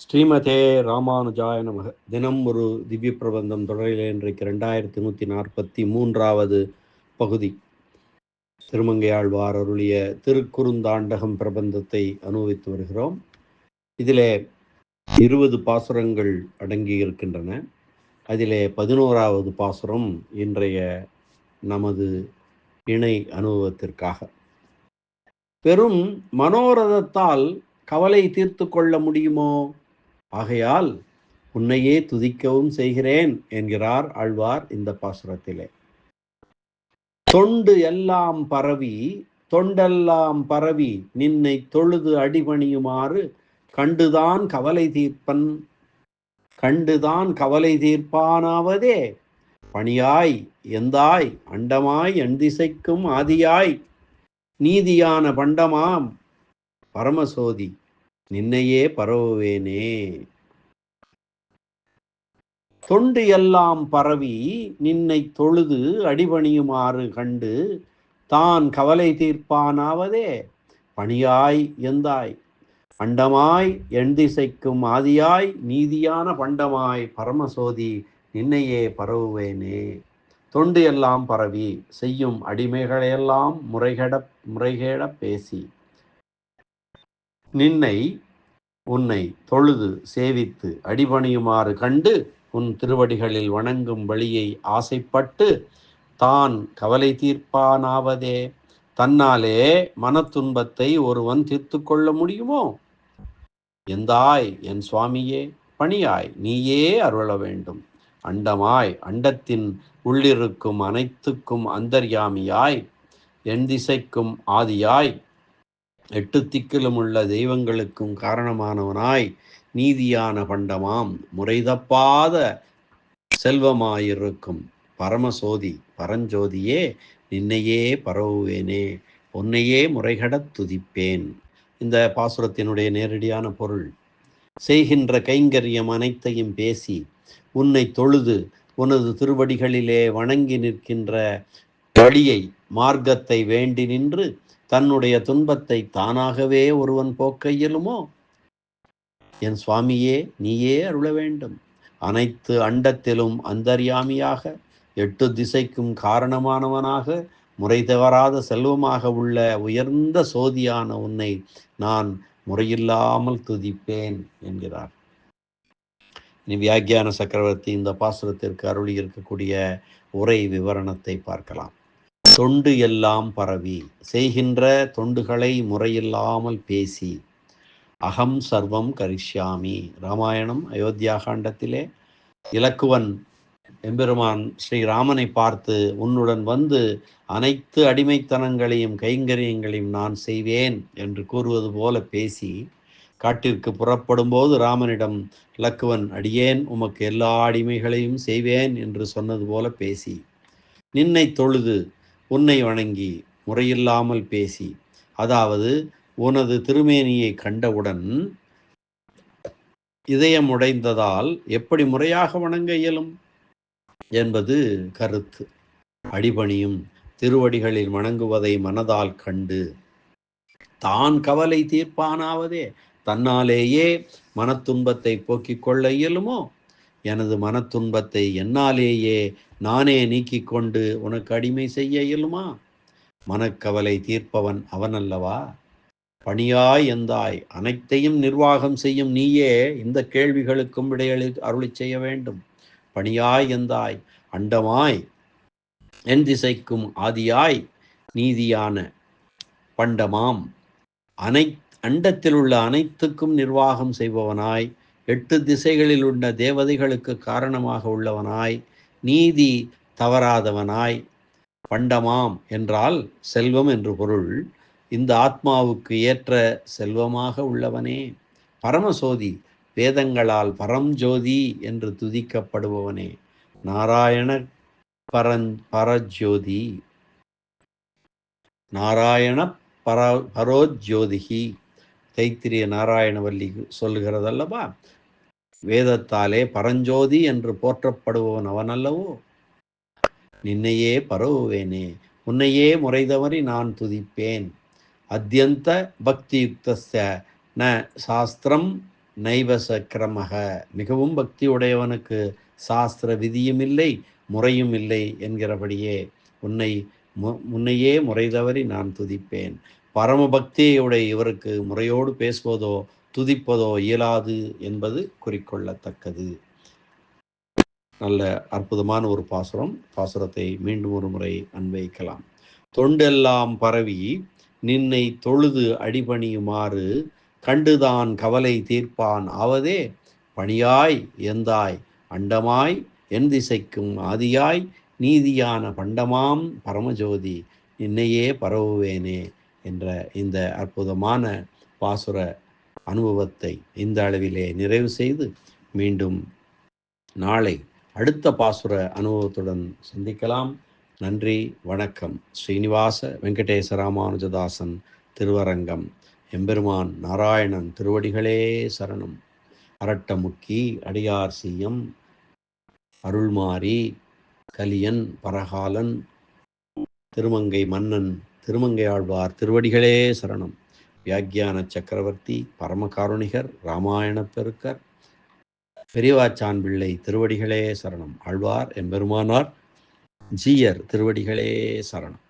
ஸ்ரீமதே ராமானுஜாய நமக. தினம் ஒரு திவ்ய பிரபந்தம் தொடரில் இன்றைக்கு ரெண்டாயிரத்தி நூற்றி நாற்பத்தி மூன்றாவது பகுதி. திருமங்கையாழ்வார் அருளிய திருக்குறுந்தாண்டகம் பிரபந்தத்தை அனுபவித்து வருகிறோம். இதிலே இருபது பாசுரங்கள் அடங்கி இருக்கின்றன. அதிலே பதினோராவது பாசுரம் இன்றைய நமது இணை அனுபவத்திற்காக. பெரும் மனோரதத்தால் கவலை தீர்த்து கொள்ள முடியுமோ? ஆகையால் உன்னையே துதிக்கவும் செய்கிறேன் என்கிறார் ஆழ்வார் இந்த பாசுரத்திலே. தொண்டு எல்லாம் பரவி தொண்டெல்லாம் பரவி நின்னை தொழுது அடிபணியுமாறு கண்டுதான் கவலை தீர்ப்பன் கண்டுதான் கவலை தீர்ப்பானாவதே. பணியாய் எந்தாய் அண்டமாய் எண்திசைக்கும் ஆதியாய் நீதியான பண்டமாம் பரமசோதி. நின்னையே பரவுவேனே. தொண்டு எல்லாம் பரவி நின்னை தொழுது அடிபணியுமாறு கண்டு தான் கவலை தீர்ப்பானாவதே பணியாய் எந்தாய்? பண்டமாய் எண்திசைக்கும் ஆதியாய் நீதியான பண்டமாய் பரமசோதி நின்னையே பரவுவேனே. தொண்டு எல்லாம் பரவி செய்யும் அடிமைகளையெல்லாம் முறைகேட முறைகேட பேசி நின்னை உன்னை தொழுது சேவித்து அடிபணியுமாறு கண்டு உன் திருவடிகளில் வணங்கும் வழியை ஆசைப்பட்டு தான் கவலை தீர்ப்பானாவதே. தன்னாலே மனத்துன்பத்தை ஒருவன் தீர்த்து கொள்ள முடியுமோ? எந்தாய் என் சுவாமியே பணியாய் நீயே அருள வேண்டும். அண்டமாய் அண்டத்தின் உள்ளிருக்கும் அனைத்துக்கும் அந்தர்யாமியாய் என் திசைக்கும் ஆதியாய் எட்டு திக்கிலும் உள்ள தெய்வங்களுக்கும் காரணமானவனாய் நீதியான பண்டமாம். முறைதப்பாத செல்வமாயிருக்கும். பரமசோதி பரஞ்சோதியே நின்னையே பரவுவேனே உன்னையே முறைகடத் துதிப்பேன். இந்த பாசுரத்தினுடைய நேரடியான பொருள் செய்கின்ற கைங்கரியம் அனைத்தையும் பேசி உன்னை தொழுது உனது திருவடிகளிலே வணங்கி நிற்கின்ற வழியை மார்க்கத்தை வேண்டி நின்று தன்னுடைய துன்பத்தை தானாகவே ஒருவன் போக்க இயலுமோ என் சுவாமியே நீயே அருள வேண்டும். அனைத்து அண்டத்திலும் அந்தர்யாமியாக எட்டு திசைக்கும் காரணமானவனாக முறை தவறாத செல்வமாக உள்ள உயர்ந்த சோதியான உன்னை நான் முறையில்லாமல் துதிப்பேன் என்கிறார். இனி வியாக்கியான சக்கரவர்த்தி இந்த பாசுரத்திற்கு அருளி இருக்கக்கூடிய உரை விவரணத்தை பார்க்கலாம். தொண்டு எல்லாம் பரவி செய்கின்ற தொண்டுகளை முறையில்லாமல் பேசி அகம் சர்வம் கரிஷ்யாமி. ராமாயணம் அயோத்தியா காண்டத்திலே இலக்குவன் எம்பெருமான் ஸ்ரீராமனை பார்த்து உன்னுடன் வந்து அனைத்து அடிமைத்தனங்களையும் கைங்கரியங்களையும் நான் செய்வேன் என்று கூறுவது போல பேசி காட்டிற்கு புறப்படும் போது ராமனிடம் இலக்குவன் அடியேன் உமக்கு எல்லா அடிமைகளையும் செய்வேன் என்று சொன்னது போல பேசி நின்னை தொழுது உன்னை வணங்கி முறையில்லாமல் பேசி அதாவது உனது திருமேனியை கண்டவுடன் இதயம் உடைந்ததால் எப்படி முறையாக வணங்க இயலும்? என்பது கருத்து. அடிபணியும் திருவடிகளில் வணங்குவதை மனதால் கண்டு தான் கவலை தீர்ப்பானாவதே? தன்னாலேயே மனத்துன்பத்தை போக்கிக் கொள்ள இயலுமோ? எனது மன துன்பத்தை என்னாலேயே நானே நீக்கிக் கொண்டு உனக்கு அடிமை செய்ய இயலுமா? மனக்கவலை தீர்ப்பவன் அவனல்லவா? பணியாய் எந்தாய்? அனைத்தையும் நிர்வாகம் செய்யும் நீயே இந்த கேள்விகளுக்கும் விடையளி அருளி செய்ய வேண்டும். பணியாய் எந்தாய்? அண்டமாய். என் திசைக்கும் ஆதியாய். நீதியான பண்டமாம். அனை அண்டத்தில் உள்ள அனைத்துக்கும் நிர்வாகம் செய்பவனாய். எட்டு திசைகளில் உள்ள தேவதைகளுக்கு காரணமாக உள்ளவனாய் நீதி தவறாதவனாய் பண்டமாம் என்றால் செல்வம் என்று பொருள். இந்த ஆத்மாவுக்கு ஏற்ற செல்வமாக உள்ளவனே. பரமசோதி வேதங்களால் பரஞ்சோதி என்று துதிக்கப்படுபவனே. நாராயண பரஞ் பரஜோதி. நாராயண பர பரோஜோதிகி தைத்திரிய நாராயணவல்லி சொல்லுகிறதல்லவா? வேதத்தாலே பரஞ்சோதி என்று போற்றப்படுபவன் அவனல்லவோ நின்னையே பரவுவேனே உன்னையே முறைதவறி நான் துதிப்பேன். அத்தியந்த பக்தியுக்த ந சாஸ்திரம் நைவச கிரமக. மிகவும் பக்தி உடையவனுக்கு சாஸ்திர விதியும் இல்லை முறையும் இல்லை என்கிறபடியே உன்னை மு முன்னையே முறை தவறி நான் துதிப்பேன். பரம பக்தியுடைய இவருக்கு முறையோடு பேசுவதோ துதிப்பதோ இயலாது என்பது குறிக்கொள்ளத்தக்கது. நல்ல அற்புதமான ஒரு பாசுரம். பாசுரத்தை மீண்டும் ஒரு முறை அன்வைக்கலாம் தொண்டெல்லாம் பரவி நின்னை தொழுது அடிபணியுமாறு கண்டுதான் கவலை தீர்ப்பான் ஆவதே பணியாய் எந்தாய் அண்டமாய் என் திசைக்கும் ஆதியாய் நீதியான பண்டமாம் பரமஜோதி நின்னையே பரவுவேனே. என்ற இந்த அற்புதமான பாசுர அனுபவத்தை இந்த அளவிலே நிறைவு செய்து மீண்டும் நாளை அடுத்த பாசுர அனுபவத்துடன் சந்திக்கலாம். நன்றி வணக்கம். ஸ்ரீனிவாச வெங்கடேச ராமானுஜதாசன் திருவரங்கம். எம்பெருமான் நாராயணன் திருவடிகளே சரணம். அரட்டமுக்கி அடியார் சீயம் அருள்மாரி கலியன் பரகாலன் திருமங்கை மன்னன் திருமங்கையாழ்வார் திருவடிகளே சரணம். வியாக்கியான சக்கரவர்த்தி பரமகாருணிகர் ராமாயணப் பெருக்கர் பெரியவாச்சான் பிள்ளை திருவடிகளே சரணம். ஆழ்வார் எம்பெருமானார் ஜீயர் திருவடிகளே சரணம்.